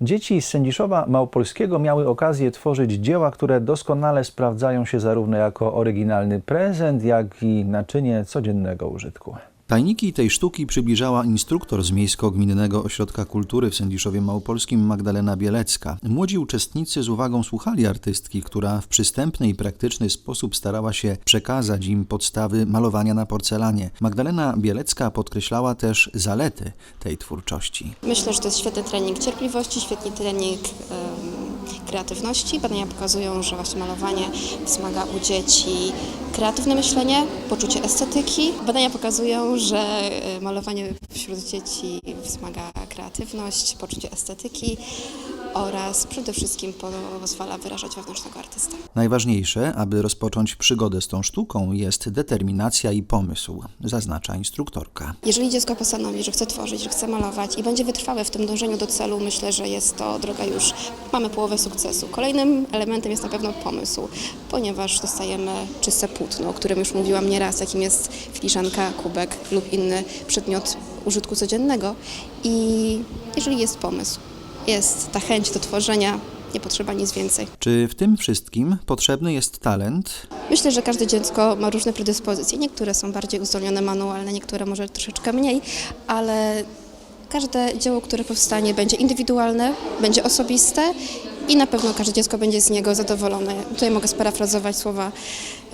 Dzieci z Sędziszowa Małopolskiego miały okazję tworzyć dzieła, które doskonale sprawdzają się zarówno jako oryginalny prezent, jak i naczynie codziennego użytku. Tajniki tej sztuki przybliżała instruktor z Miejsko-Gminnego Ośrodka Kultury w Sędziszowie Małopolskim Magdalena Bielecka. Młodzi uczestnicy z uwagą słuchali artystki, która w przystępny i praktyczny sposób starała się przekazać im podstawy malowania na porcelanie. Magdalena Bielecka podkreślała też zalety tej twórczości. Myślę, że to jest świetny trening cierpliwości, świetny trening kreatywności. Badania pokazują, że właśnie malowanie wzmaga u dzieci kreatywne myślenie, poczucie estetyki. Badania pokazują, że e, malowanie wśród dzieci wzmaga kreatywność, poczucie estetyki oraz przede wszystkim po- pozwala wyrażać wewnętrznego artystę. Najważniejsze, aby rozpocząć przygodę z tą sztuką, jest determinacja i pomysł, zaznacza instruktorka. Jeżeli dziecko postanowi, że chce tworzyć, że chce malować i będzie wytrwałe w tym dążeniu do celu, myślę, że jest to droga już, mamy połowę sukcesu. Kolejnym elementem jest na pewno pomysł, ponieważ dostajemy czyste płótno, o którym już mówiłam nieraz, jakim jest filiżanka, kubek lub inny przedmiot użytku codziennego. I jeżeli jest pomysł, jest ta chęć do tworzenia, nie potrzeba nic więcej. Czy w tym wszystkim potrzebny jest talent? Myślę, że każde dziecko ma różne predyspozycje. Niektóre są bardziej uzdolnione manualne, niektóre może troszeczkę mniej, ale każde dzieło, które powstanie, będzie indywidualne, będzie osobiste i na pewno każde dziecko będzie z niego zadowolone. Tutaj mogę sparafrazować słowa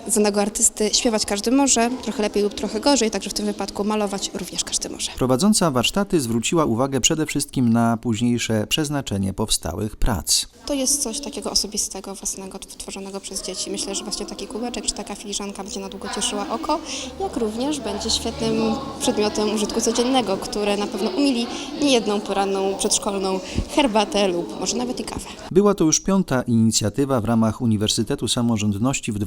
znanego artysty. Śpiewać każdy może, trochę lepiej lub trochę gorzej, także w tym wypadku malować również każdy może. Prowadząca warsztaty zwróciła uwagę przede wszystkim na późniejsze przeznaczenie powstałych prac. To jest coś takiego osobistego, własnego, tworzonego przez dzieci. Myślę, że właśnie taki kubeczek czy taka filiżanka będzie na długo cieszyła oko, jak również będzie świetnym przedmiotem użytku codziennego, które na pewno umili niejedną poranną, przedszkolną herbatę lub może nawet i kawę. Była to już piąta inicjatywa w ramach Uniwersytetu Samorządności w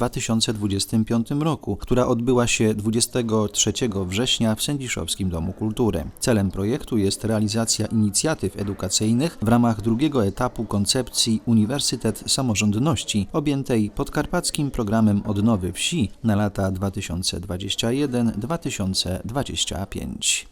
2025 roku, która odbyła się 23 września w Sędziszowskim Domu Kultury. Celem projektu jest realizacja inicjatyw edukacyjnych w ramach drugiego etapu koncepcji Uniwersytet Samorządności, objętej podkarpackim programem odnowy wsi na lata 2021-2025.